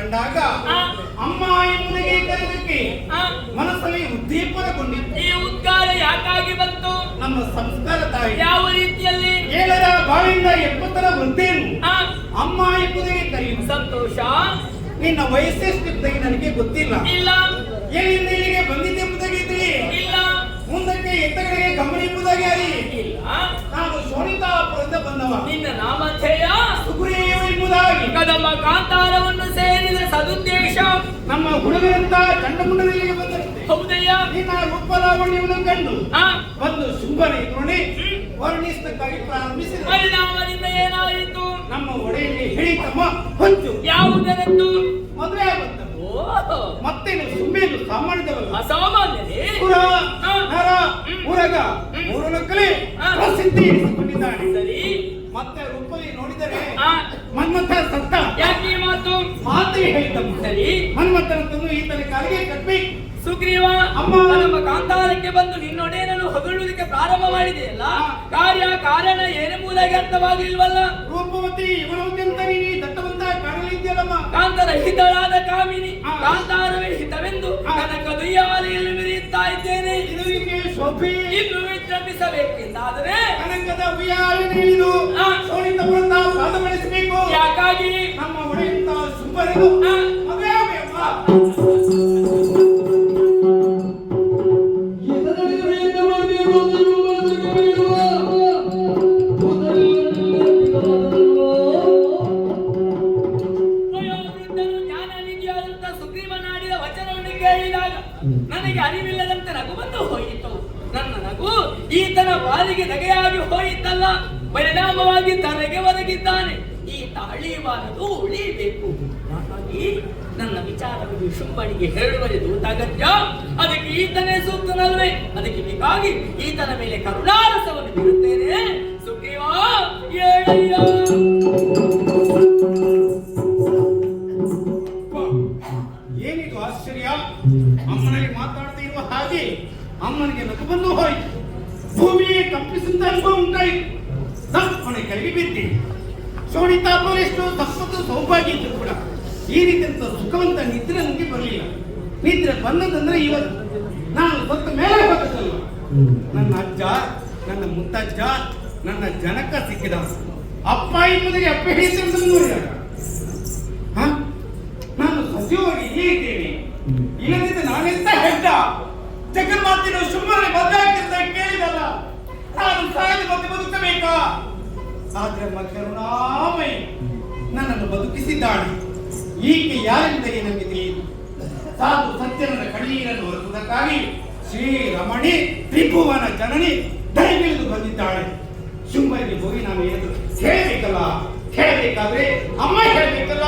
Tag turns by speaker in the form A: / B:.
A: ಕಂಡಾಗ. ಅಮ್ಮ ಎಂಬುದಾಗಿ ಕರೆದಕ್ಕೆ ಮನಸ್ಸಲ್ಲಿ ಉದ್ದೀಪನಗೊಂಡಿತ್ತು
B: ಈ ಉದ್ಗಾರ ಯಾಕಾಗಿ ಬಂತು?
A: ನಮ್ಮ ಸಂಸ್ಕಾರ ತಾಯಿ.
B: ಯಾವ ರೀತಿಯಲ್ಲಿ?
A: ಏಳರ ಬಾಳಿಂದ ಎಪ್ಪತ್ತರ ವೃದ್ಧೇನು
B: ಆ,
A: ಅಮ್ಮ ಎಂಬುದಾಗಿ ಕರೆಯುವ
B: ಸಂತೋಷ?
A: ನಿನ್ನ ವಯಸ್ಸೆಷ್ಟಿದ್ದಾಗಿ ನನಗೆ ಗೊತ್ತಿಲ್ಲ.
B: ಇಲ್ಲ.
A: ಎಲ್ಲಿಂದ ಇಲ್ಲಿಗೆ ಬಂದಿದ್ದೆ ಎಂಬುದಾಗಿ ತಿಳಿ
B: ಇಲ್ಲ.
A: ಮುಂದಕ್ಕೆ ಎತ್ತಗಡೆಗೆ ಗಮನ ಎಂಬುದಾಗಿ ಅರಿ
B: ಇಲ್ಲ.
A: ನಾನು ಶೋಣಿತಾಪುರದಿಂದ ಬಂದವ.
B: ನಿನ್ನ ನಾಮಧೇಯ
A: ಸುಗ್ರೀವ ಎಂಬುದಾಗಿ.
B: ಕದಮ್ಮ ಕಾಂತಾರವನ್ನು ಸದುದ್ದೇಶ.
A: ನಮ್ಮ ಹುಡುಗರಂತ ಚಂಡಮುಂಡನಿಗೆ ಬಂದಂತೆ.
B: ಹೌದಯ್ಯ.
A: ನಿನ್ನ ರೂಪಲಾವಣ್ಯವನ್ನು ಕಂಡು. ಬಂದು ನೋಡಿ ಎದುರುಣಿ ವರ್ಣಿಸಕ್ಕಾಗಿ ಪ್ರಾರಂಭಿಸಿದ.
B: ಪರಿಣಾಮದಿಂದ ಏನಾಯಿತು?
A: ನಮ್ಮ ಒಡೆಯಲ್ಲಿ ಹೇಳಿತಮ್ಮ ಹೊಂಚು.
B: ಯಾವುದರದ್ದು
A: ಮದುವೆ ಆಗುತ್ತ. ಮತ್ತೇನು ಸುಮ್ಮೇನು ಸಾಮಾನ್ಯದವಲ್ಲ
B: ಅಸಾಮಾನ್ಯನೇ
A: ಪುರ. ನರ ಉರಗ. ಪ್ರಸಿದ್ಧಿ ಇರಿಸಿಕೊಂಡಿದ್ದಾನೆ
B: ಸರಿ.
A: ಮತ್ತೆ ರೂಪದಲ್ಲಿ ನೋಡಿದರೆ
B: ಆ, ಮಾತು
A: ಹೇಳಿತಮ್ಮ
B: ಸರಿ
A: ಹನುಮಂತನ ತಂದು ಈತನ ಕಾಲಿಗೆ ಕಟ್ಬೇಕು
B: ಸುಗ್ರೀವ
A: ಅಮ್ಮ.
B: ನಮ್ಮ ಕಾಂತಾರಕ್ಕೆ ಬಂದು ನಿನ್ನೊಡೇನನ್ನು ಹೊಗಳುವುದಕ್ಕೆ ಪ್ರಾರಂಭ ಮಾಡಿದೆಯಲ್ಲ? ಕಾರ್ಯ ಕಾರಣ ಏನೆಂಬುದಾಗಿ ಅರ್ಥವಾಗಿಲ್ವಲ್ಲ
A: ರೂಪವತಿ ಇವನವತಿ ಅಂತ ನೀನು ದತ್ತವಂತ ಕಾಣಲಿದ್ಯಲ್ಲಮ್ಮ
B: ಕಾಂತರ ಹಿತಳಾದ ಕಾಮಿನಿ. ಕಾಂತಾರವೇ ಹಿತವೆಂದು. ಕನಕ ದುಯ್ಯಾಲೆಯಲ್ಲಿ ಮೆರೆಯುತ್ತಾ ಇದ್ದೇನೆ.
A: ಇದಕ್ಕೆ ಶೋಭೆ.
B: ಇನ್ನು ವಿಜೃಂಭಿಸಬೇಕೆಂದಾದರೆ
A: ಕನಕದ
B: ನನಗೆ ಅರಿವಿಲ್ಲದಂತೆ ನಗು ಬಂದು ಹೋಯಿತು. ನನ್ನ ನಗು ಈತನ ಬಾಲಿಗೆ ನಗೆಯಾಗಿ ಹೋಯಿತಲ್ಲ. ಪರಿಣಾಮವಾಗಿ ತನಗೆ ಒದಗಿದ್ದಾನೆ. ಈತ ಅಳಿಯಬಾರದು ಉಳಿಯಬೇಕು ಹಾಗಾಗಿ ನನ್ನ ವಿಚಾರವನ್ನು ಶುಂಭನಿಗೆ ಹೇಳುವರೆ ದೂತಾಗತ್ಯ. ಅದಕ್ಕೆ ಈತನೇ ಸೂಕ್ತನಲ್ವೇ? ಅದಕ್ಕೆ ಬೇಕಾಗಿ ಈತನ ಮೇಲೆ ಕರುಣಾರಸವನ್ನು ಬೀರುತ್ತೇನೆ. ಸುಗ್ರೀವ
A: ಅಮ್ಮನಲ್ಲಿ ಮಾತಾಡ್ತಿರುವ ಹಾಗೆ ಅಮ್ಮನಿಗೆ ನಗು ಬಂದು ಹೋಯಿತು. ಭೂಮಿಯೇ ಕಂಪಿಸಿದ ಅನುಭವ ಉಂಟಾಯಿತು. ತಪ್ಪನೆ ಕೈಗೆ ಬಿದ್ದಿ ಪೊಲೀಸರು ತಪ್ಪತ್ತು ಸೌಭಾಗ್ಯ ಇದ್ರು ಕೂಡ ಈ ರೀತಿಯಂತ ಸುಖವಂತ ನಿದ್ರೆ ನನಗೆ ಬರಲಿಲ್ಲ. ನಿದ್ರೆ ಬಂದದಂದ್ರೆ ಇವತ್ತು. ನಾನು ಗೊತ್ತ ಮೇಲೆ ಬರ್ತದಲ್ವ ನನ್ನ ಅಜ್ಜ, ನನ್ನ ಮುತ್ತಜ್ಜ, ನನ್ನ ಜನಕ ಸಿಕ್ಕಿದ ಅಪ್ಪ ಎಂಬುದಕ್ಕೆ ಅಪ್ಪ ಹೇಳಿದ್ದಂತ ನೋಡಿದಾಗ, ಹ? ನಾನು ಇಲ್ಲೇ ಇದ್ದೇನೆ. ಇಲ್ಲದಿದ್ದರೆ ನಾನೆಂತ ಹೆಡ್ಡ ಜಗನ್ಮಾತಿನ ಸುಮ್ಮನೆ ಬದಲಾಗಿದ್ದ ಕೇಳಿದಲ್ಲ. ನಾನು ಸಾಯಲು ಮತ್ತೆ ಬದುಕಬೇಕಾ? ಆದ್ರೆ ಮಕರುಣಾಮಯಿ ನನ್ನನ್ನು ಬದುಕಿಸಿದ್ದಾಳೆ. ಈಕೆ ಯಾರಿಂದ ನನಗೆ ತಿಳಿಯಿತು. ಸಾಧು ಸತ್ಯನ ಕಣ್ಣೀರನ್ನು ಹೊರಸುವುದಕ್ಕಾಗಿ ಶ್ರೀರಮಣಿ ತ್ರಿಭುವನ ಜನನಿ ದಯವಿಳಿದು ಬಂದಿದ್ದಾಳೆ. ಶುಂಭರಿಗೆ ಹೋಗಿ ನಾನು ಏನಾದರೂ ಹೇಳಬೇಕಲ್ಲ? ಹೇಳಬೇಕಾದ್ರೆ ಅಮ್ಮ ಹೇಳಬೇಕಲ್ಲ?